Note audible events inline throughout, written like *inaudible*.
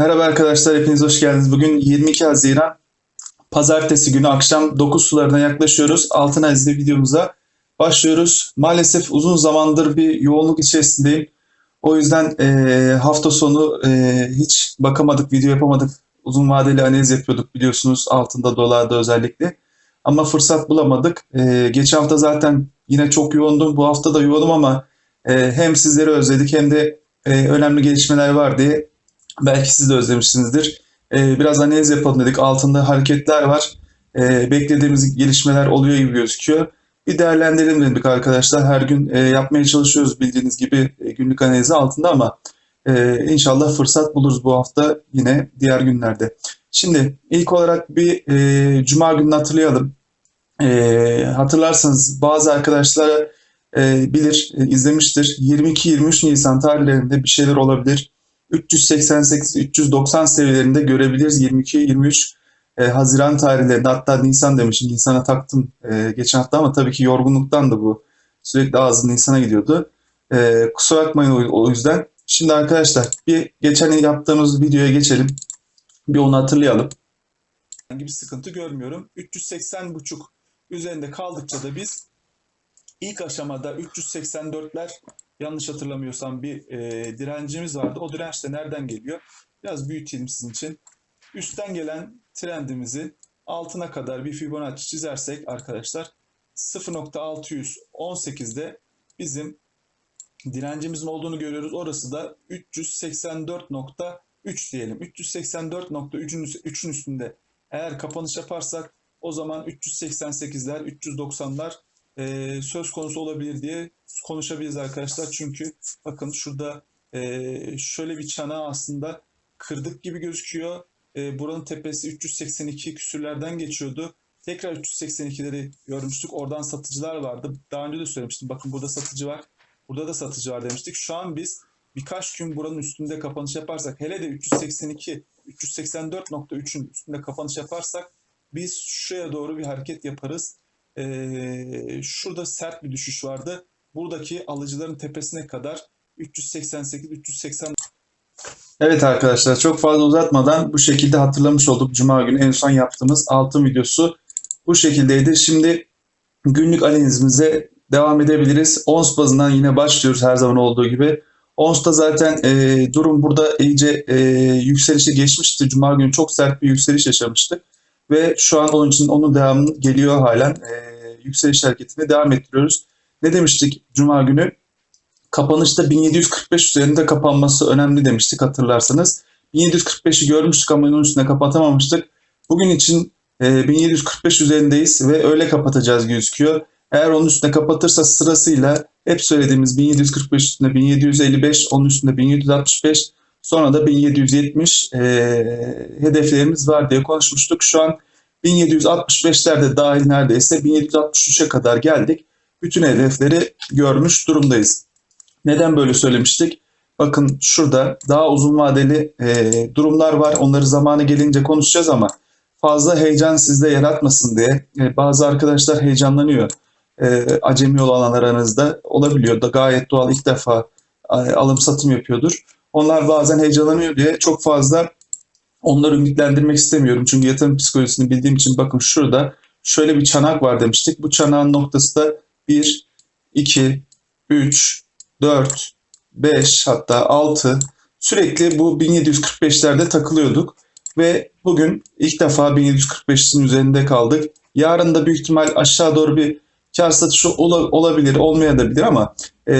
Merhaba arkadaşlar, hepiniz hoş geldiniz. Bugün 22 Haziran Pazartesi günü akşam 9 sularına yaklaşıyoruz. Altın Aziz'de videomuza başlıyoruz. Maalesef uzun zamandır bir yoğunluk içerisindeyim. O yüzden eee, hafta sonu eee, hiç bakamadık, video yapamadık. Uzun vadeli analiz yapıyorduk biliyorsunuz altında, dolarda özellikle. Ama fırsat bulamadık. Eee, geçen hafta zaten yine çok yoğundum. Bu hafta da yoğunum ama eee, hem sizleri özledik hem de eee, önemli gelişmeler var diye Belki siz de özlemişsinizdir. Ee, biraz analiz yapalım dedik. Altında hareketler var. Ee, beklediğimiz gelişmeler oluyor gibi gözüküyor. Bir değerlendirelim dedik arkadaşlar. Her gün e, yapmaya çalışıyoruz bildiğiniz gibi e, günlük analizi altında ama e, inşallah fırsat buluruz bu hafta yine diğer günlerde. Şimdi ilk olarak bir e, Cuma gününü hatırlayalım. E, hatırlarsanız bazı arkadaşlar e, bilir, e, izlemiştir. 22-23 Nisan tarihlerinde bir şeyler olabilir. 388-390 seviyelerinde görebiliriz 22-23 e, Haziran tarihlerinde hatta Nisan demişim Nisan'a taktım e, geçen hafta ama tabii ki yorgunluktan da bu sürekli ağzım Nisan'a gidiyordu. E, kusura bakmayın o, yüzden. Şimdi arkadaşlar bir geçen yaptığımız videoya geçelim. Bir onu hatırlayalım. Herhangi bir sıkıntı görmüyorum. 380.5 üzerinde kaldıkça da biz ilk aşamada 384'ler yanlış hatırlamıyorsam bir e, direncimiz vardı. O direnç de nereden geliyor? Biraz büyüteyim sizin için. Üstten gelen trendimizi altına kadar bir Fibonacci çizersek arkadaşlar 0.618'de bizim direncimizin olduğunu görüyoruz. Orası da 384.3 diyelim. 384.3'ün 3'ün üstünde eğer kapanış yaparsak o zaman 388'ler, 390'lar e, söz konusu olabilir diye konuşabiliriz arkadaşlar. Çünkü bakın şurada e, şöyle bir çanağı aslında kırdık gibi gözüküyor. E, buranın tepesi 382 küsürlerden geçiyordu. Tekrar 382'leri görmüştük. Oradan satıcılar vardı. Daha önce de söylemiştim. Bakın burada satıcı var. Burada da satıcı var demiştik. Şu an biz birkaç gün buranın üstünde kapanış yaparsak hele de 382 384.3'ün üstünde kapanış yaparsak biz şuraya doğru bir hareket yaparız. Ee, şurada sert bir düşüş vardı. Buradaki alıcıların tepesine kadar 388 380 Evet arkadaşlar çok fazla uzatmadan bu şekilde hatırlamış olduk. Cuma günü en son yaptığımız altın videosu bu şekildeydi. Şimdi günlük analizimize devam edebiliriz. Ons bazından yine başlıyoruz her zaman olduğu gibi. Ons'ta zaten e, durum burada iyice e, yükselişe geçmişti. Cuma günü çok sert bir yükseliş yaşamıştık. Ve şu an onun için onun devamı geliyor halen. E, yükseliş hareketine devam ettiriyoruz. Ne demiştik Cuma günü? Kapanışta 1745 üzerinde kapanması önemli demiştik hatırlarsanız. 1745'i görmüştük ama onun üstüne kapatamamıştık. Bugün için e, 1745 üzerindeyiz ve öyle kapatacağız gözüküyor. Eğer onun üstüne kapatırsa sırasıyla hep söylediğimiz 1745 üstünde 1755, onun üstünde 1765, sonra da 1770 e, hedeflerimiz var diye konuşmuştuk. Şu an 1765'lerde dahil neredeyse 1763'e kadar geldik. Bütün hedefleri görmüş durumdayız. Neden böyle söylemiştik? Bakın şurada daha uzun vadeli e, durumlar var. Onları zamanı gelince konuşacağız ama fazla heyecan sizde yaratmasın diye e, bazı arkadaşlar heyecanlanıyor. E, acemi olanlar aranızda olabiliyor da gayet doğal ilk defa e, alım satım yapıyordur. Onlar bazen heyecanlanıyor diye çok fazla onları ümitlendirmek istemiyorum. Çünkü yatırım psikolojisini bildiğim için bakın şurada şöyle bir çanak var demiştik. Bu çanağın noktası da 1, 2, 3, 4, 5 hatta 6 sürekli bu 1745'lerde takılıyorduk. Ve bugün ilk defa 1745'in üzerinde kaldık. Yarın da büyük ihtimal aşağı doğru bir kar satışı olabilir, olmayabilir ama e,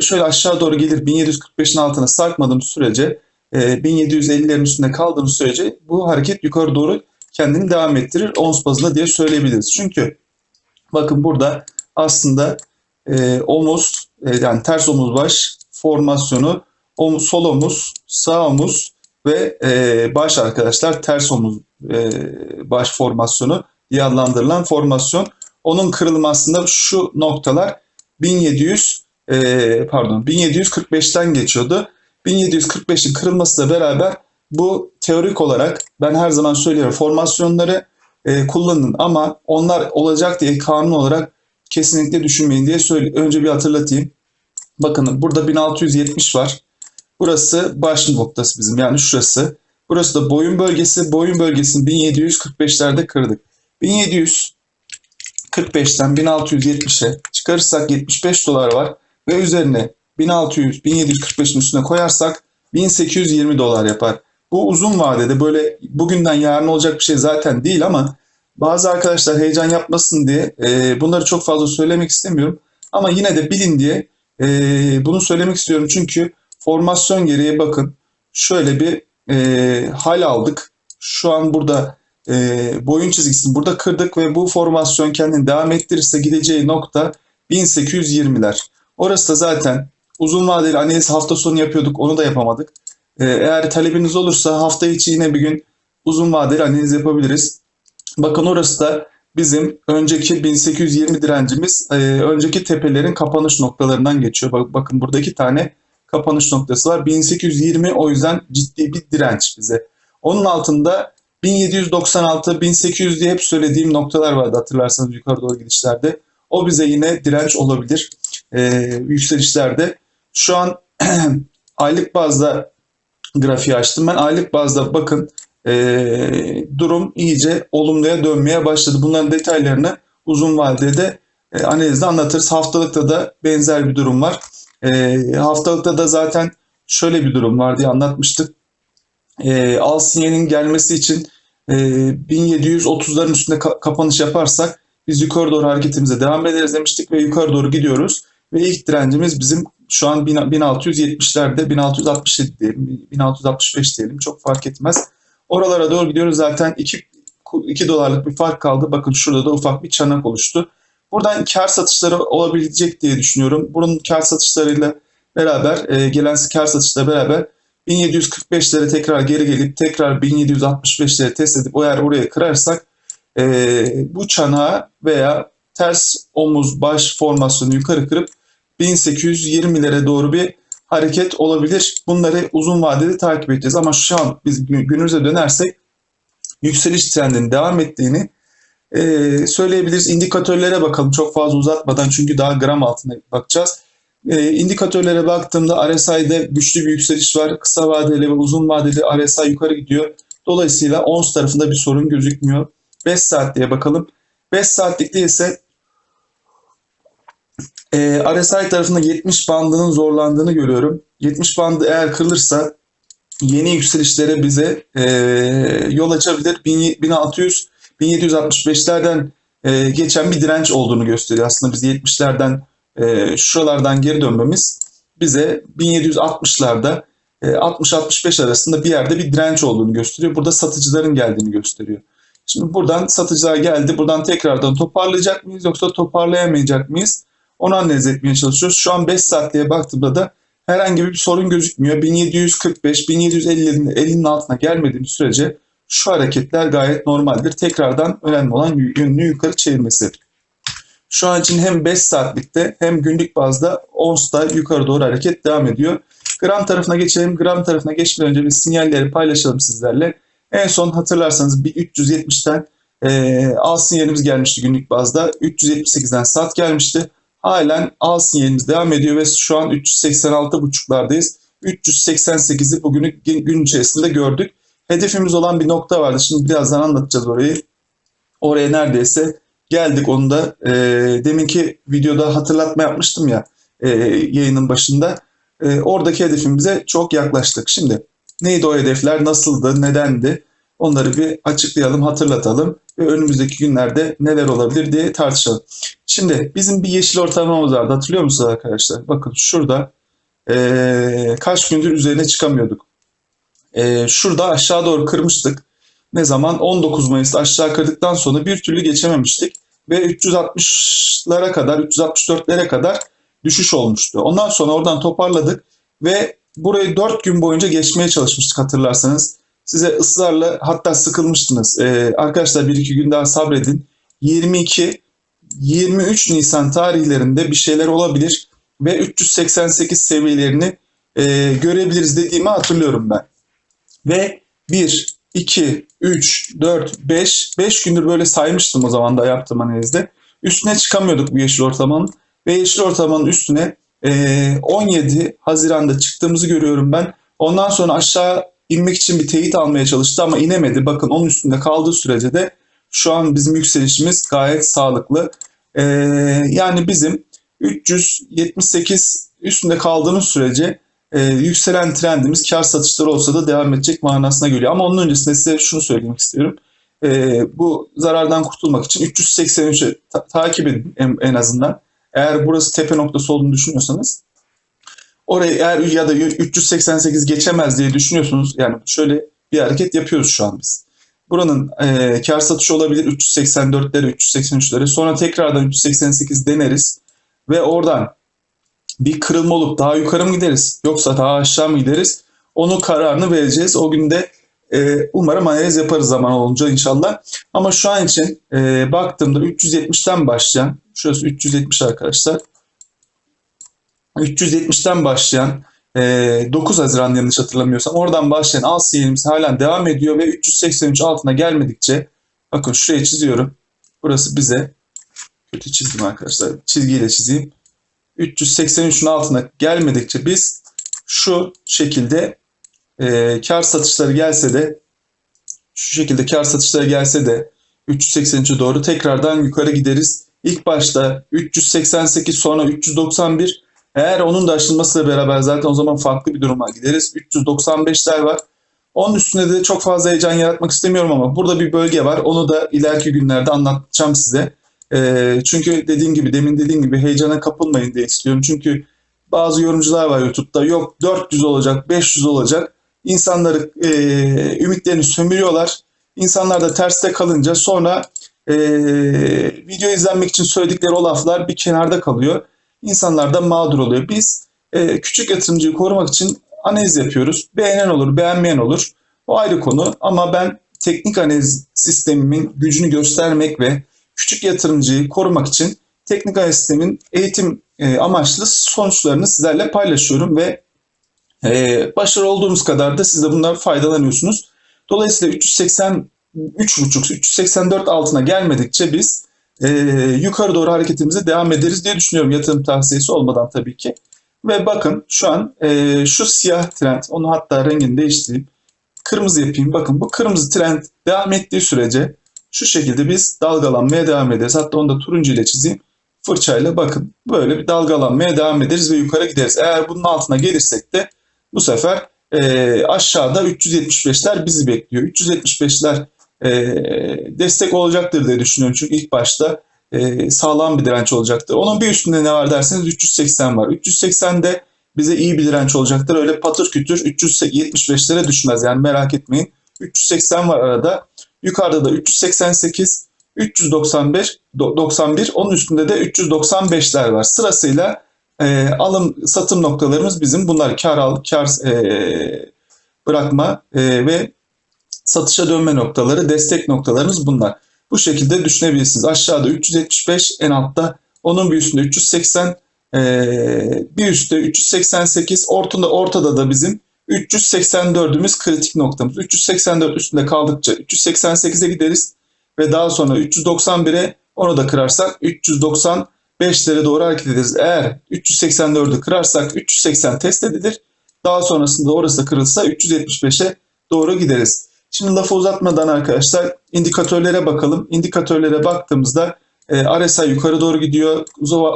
şöyle aşağı doğru gelir 1745'in altına sarkmadığım sürece 1750'lerin e, üstünde kaldığımız sürece bu hareket yukarı doğru kendini devam ettirir ons bazında diye söyleyebiliriz. Çünkü bakın burada aslında e, omuz e, yani ters omuz baş formasyonu omuz, sol omuz, sağ omuz ve e, baş arkadaşlar ters omuz e, baş formasyonu diye adlandırılan formasyon. Onun kırılımı aslında şu noktalar 1700 e, pardon 1745'ten geçiyordu. 1745'in kırılmasıyla beraber bu teorik olarak ben her zaman söylüyorum formasyonları e, kullanın ama onlar olacak diye kanun olarak kesinlikle düşünmeyin diye söyle. Önce bir hatırlatayım. Bakın burada 1670 var. Burası baş noktası bizim yani şurası. Burası da boyun bölgesi. Boyun bölgesini 1745'lerde kırdık. 1745'ten 1670'e çıkarırsak 75 dolar var ve üzerine 1600 1745'in üstüne koyarsak 1820 dolar yapar. Bu uzun vadede böyle bugünden yarın olacak bir şey zaten değil ama bazı arkadaşlar heyecan yapmasın diye e, bunları çok fazla söylemek istemiyorum. Ama yine de bilin diye e, bunu söylemek istiyorum. Çünkü formasyon gereği bakın şöyle bir e, hal aldık. Şu an burada e, boyun çizgisini burada kırdık ve bu formasyon kendini devam ettirirse gideceği nokta 1820'ler. Orası da zaten uzun vadeli analiz hafta sonu yapıyorduk onu da yapamadık. E, eğer talebiniz olursa hafta içi yine bir gün uzun vadeli analiz yapabiliriz. Bakın orası da bizim önceki 1820 direncimiz e, önceki tepelerin kapanış noktalarından geçiyor. Bak, bakın burada iki tane kapanış noktası var. 1820 o yüzden ciddi bir direnç bize. Onun altında 1796, 1800 diye hep söylediğim noktalar vardı hatırlarsanız yukarı doğru gidişlerde. O bize yine direnç olabilir e, yükselişlerde. Şu an *clears throat* aylık bazda grafiği açtım. Ben aylık bazda bakın e, durum iyice olumluya dönmeye başladı. Bunların detaylarını uzun vadede e, analizde anlatırız. Haftalıkta da benzer bir durum var. E, haftalıkta da zaten şöyle bir durum var diye anlatmıştık. E, al sinyalin gelmesi için e, 1730'ların üstünde ka- kapanış yaparsak biz yukarı doğru hareketimize devam ederiz demiştik ve yukarı doğru gidiyoruz. Ve ilk direncimiz bizim şu an 1670'lerde 1667 diyelim, 1665 diyelim çok fark etmez. Oralara doğru gidiyoruz zaten 2, 2 dolarlık bir fark kaldı. Bakın şurada da ufak bir çanak oluştu. Buradan kar satışları olabilecek diye düşünüyorum. Bunun kar satışlarıyla beraber e, gelen kar satışla beraber 1745'lere tekrar geri gelip tekrar 1765'lere test edip o yer oraya kırarsak e, bu çanağı veya ters omuz baş formasyonu yukarı kırıp 1820'lere doğru bir hareket olabilir. Bunları uzun vadede takip edeceğiz ama şu an biz günümüze dönersek yükseliş trendinin devam ettiğini e, söyleyebiliriz. İndikatörlere bakalım çok fazla uzatmadan çünkü daha gram altına bakacağız. E, indikatörlere baktığımda RSI'de güçlü bir yükseliş var. Kısa vadeli ve uzun vadeli RSI yukarı gidiyor. Dolayısıyla ons tarafında bir sorun gözükmüyor. 5 saatliğe bakalım. 5 saatlikte ise e, RSI tarafında 70 bandının zorlandığını görüyorum. 70 bandı eğer kırılırsa yeni yükselişlere bize e, yol açabilir. 1600 1765'lerden e, geçen bir direnç olduğunu gösteriyor. Aslında biz 70'lerden e, şuralardan geri dönmemiz bize 1760'larda e, 60-65 arasında bir yerde bir direnç olduğunu gösteriyor. Burada satıcıların geldiğini gösteriyor. Şimdi buradan satıcılar geldi. Buradan tekrardan toparlayacak mıyız yoksa toparlayamayacak mıyız? Onu analiz etmeye çalışıyoruz. Şu an 5 saatliğe baktığımda da herhangi bir sorun gözükmüyor. 1745, 1750'nin 50'nin altına gelmediğimiz sürece şu hareketler gayet normaldir. Tekrardan önemli olan yönünü yukarı çevirmesi. Şu an için hem 5 saatlikte hem günlük bazda ONS'da yukarı doğru hareket devam ediyor. Gram tarafına geçelim. Gram tarafına geçmeden önce bir sinyalleri paylaşalım sizlerle. En son hatırlarsanız bir 370'ten e, al sinyalimiz gelmişti günlük bazda. 378'den sat gelmişti. Halen al sinyalimiz devam ediyor ve şu an 386.5'lardayız. 388'i bugünü gün içerisinde gördük. Hedefimiz olan bir nokta vardı. Şimdi birazdan anlatacağız orayı. Oraya neredeyse geldik onu da. E, deminki videoda hatırlatma yapmıştım ya e, yayının başında. E, oradaki hedefimize çok yaklaştık. Şimdi neydi o hedefler, nasıldı, nedendi? Onları bir açıklayalım, hatırlatalım ve önümüzdeki günlerde neler olabilir diye tartışalım. Şimdi bizim bir yeşil ortalamamız vardı. Hatırlıyor musunuz arkadaşlar? Bakın şurada e, kaç gündür üzerine çıkamıyorduk. E, şurada aşağı doğru kırmıştık. Ne zaman? 19 Mayıs'ta aşağı kırdıktan sonra bir türlü geçememiştik. Ve 360'lara kadar, 364'lere kadar düşüş olmuştu. Ondan sonra oradan toparladık ve burayı 4 gün boyunca geçmeye çalışmıştık hatırlarsanız. Size ısrarla hatta sıkılmıştınız. Ee, arkadaşlar bir iki gün daha sabredin. 22 23 Nisan tarihlerinde bir şeyler olabilir ve 388 seviyelerini e, görebiliriz dediğimi hatırlıyorum ben. Ve 1, 2, 3, 4, 5, 5 gündür böyle saymıştım o zaman da yaptığım analizde. Üstüne çıkamıyorduk bu yeşil ortalamanın ve yeşil ortalamanın üstüne e, 17 Haziran'da çıktığımızı görüyorum ben. Ondan sonra aşağı inmek için bir teyit almaya çalıştı ama inemedi. Bakın onun üstünde kaldığı sürece de şu an bizim yükselişimiz gayet sağlıklı. Ee, yani bizim 378 üstünde kaldığımız sürece e, yükselen trendimiz kar satışları olsa da devam edecek manasına geliyor. Ama onun öncesinde size şunu söylemek istiyorum. E, bu zarardan kurtulmak için 383'ü ta- takip edin en, en azından. Eğer burası tepe noktası olduğunu düşünüyorsanız orayı eğer ya da 388 geçemez diye düşünüyorsunuz yani şöyle bir hareket yapıyoruz şu an biz. Buranın e, kar satışı olabilir 384'lere 383'lere sonra tekrardan 388 deneriz ve oradan bir kırılma olup daha yukarı mı gideriz yoksa daha aşağı mı gideriz onun kararını vereceğiz. O günde e, umarım analiz yaparız zaman olunca inşallah. Ama şu an için e, baktığımda 370'ten başlayan şurası 370 arkadaşlar 370'ten başlayan e, 9 Haziran yanlış hatırlamıyorsam oradan başlayan al sinyalimiz halen devam ediyor ve 383 altına gelmedikçe bakın şuraya çiziyorum. Burası bize kötü çizdim arkadaşlar. Çizgiyle çizeyim. 383'ün altına gelmedikçe biz şu şekilde e, kar satışları gelse de şu şekilde kar satışları gelse de 383'e doğru tekrardan yukarı gideriz. İlk başta 388 sonra 391 eğer onun da aşılmasıyla beraber zaten o zaman farklı bir duruma gideriz. 395'ler var. Onun üstünde de çok fazla heyecan yaratmak istemiyorum ama burada bir bölge var. Onu da ileriki günlerde anlatacağım size. Ee, çünkü dediğim gibi demin dediğim gibi heyecana kapılmayın diye istiyorum. Çünkü bazı yorumcular var YouTube'da yok 400 olacak 500 olacak. İnsanları e, ümitlerini sömürüyorlar. İnsanlar da terste kalınca sonra e, video izlenmek için söyledikleri o laflar bir kenarda kalıyor. İnsanlar da mağdur oluyor. Biz e, küçük yatırımcıyı korumak için analiz yapıyoruz. Beğenen olur, beğenmeyen olur. O ayrı konu ama ben teknik analiz sistemimin gücünü göstermek ve küçük yatırımcıyı korumak için teknik sistemin eğitim e, amaçlı sonuçlarını sizlerle paylaşıyorum ve e, başarılı olduğumuz kadar da siz de bundan faydalanıyorsunuz. Dolayısıyla 383,5 384 altına gelmedikçe biz e, yukarı doğru hareketimize devam ederiz diye düşünüyorum yatırım tavsiyesi olmadan tabii ki. Ve bakın şu an e, şu siyah trend, onu hatta rengini değiştireyim. Kırmızı yapayım. Bakın bu kırmızı trend devam ettiği sürece şu şekilde biz dalgalanmaya devam ederiz. Hatta onu da turuncu ile çizeyim. Fırçayla bakın böyle bir dalgalanmaya devam ederiz ve yukarı gideriz. Eğer bunun altına gelirsek de bu sefer e, aşağıda 375'ler bizi bekliyor. 375'ler e, destek olacaktır diye düşünüyorum. Çünkü ilk başta e, sağlam bir direnç olacaktır. Onun bir üstünde ne var derseniz 380 var. 380'de bize iyi bir direnç olacaktır. Öyle patır kütür 375'lere düşmez yani merak etmeyin. 380 var arada. Yukarıda da 388, 395, 91. Onun üstünde de 395'ler var. Sırasıyla e, alım satım noktalarımız bizim bunlar kar al, kar e, bırakma e, ve satışa dönme noktaları, destek noktalarımız bunlar. Bu şekilde düşünebilirsiniz. Aşağıda 375, en altta onun bir üstünde 380, e, bir üstte 388, ortada, ortada da bizim 384'ümüz kritik noktamız. 384 üstünde kaldıkça 388'e gideriz ve daha sonra 391'e onu da kırarsak 395'lere doğru hareket ederiz. Eğer 384'ü kırarsak 380 test edilir. Daha sonrasında orası kırılsa 375'e doğru gideriz. Şimdi lafı uzatmadan arkadaşlar indikatörlere bakalım. İndikatörlere baktığımızda e, RSI yukarı doğru gidiyor.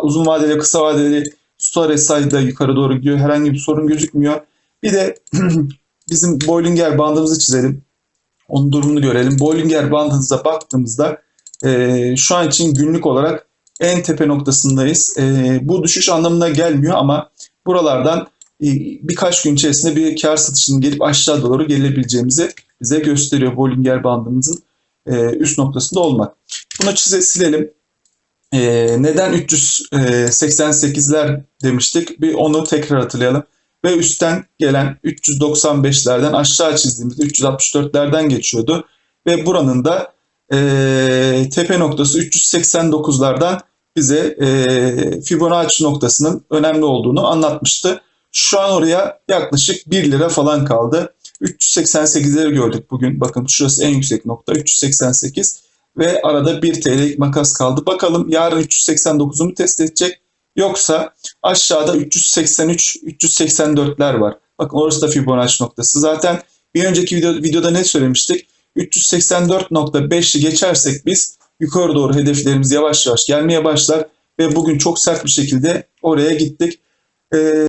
Uzun, vadeli, kısa vadeli Sto RSI de yukarı doğru gidiyor. Herhangi bir sorun gözükmüyor. Bir de *clears throat* bizim Bollinger bandımızı çizelim. Onun durumunu görelim. Bollinger bandınıza baktığımızda e, şu an için günlük olarak en tepe noktasındayız. E, bu düşüş anlamına gelmiyor ama buralardan e, birkaç gün içerisinde bir kar satışının gelip aşağı doğru gelebileceğimizi bize gösteriyor Bollinger bandımızın e, üst noktasında olmak. Bunu çize silelim. E, neden 388'ler demiştik? Bir onu tekrar hatırlayalım. Ve üstten gelen 395'lerden aşağı çizdiğimizde 364'lerden geçiyordu. Ve buranın da e, tepe noktası 389'lardan bize e, Fibonacci noktasının önemli olduğunu anlatmıştı. Şu an oraya yaklaşık 1 lira falan kaldı. 388'leri gördük bugün. Bakın şurası en yüksek nokta 388 ve arada 1 TL'lik makas kaldı. Bakalım yarın 389'u mu test edecek yoksa aşağıda 383 384'ler var. Bakın orası da Fibonacci noktası. Zaten Bir önceki video, videoda ne söylemiştik? 384.5'i geçersek biz yukarı doğru hedeflerimiz yavaş yavaş gelmeye başlar ve bugün çok sert bir şekilde oraya gittik. Ee,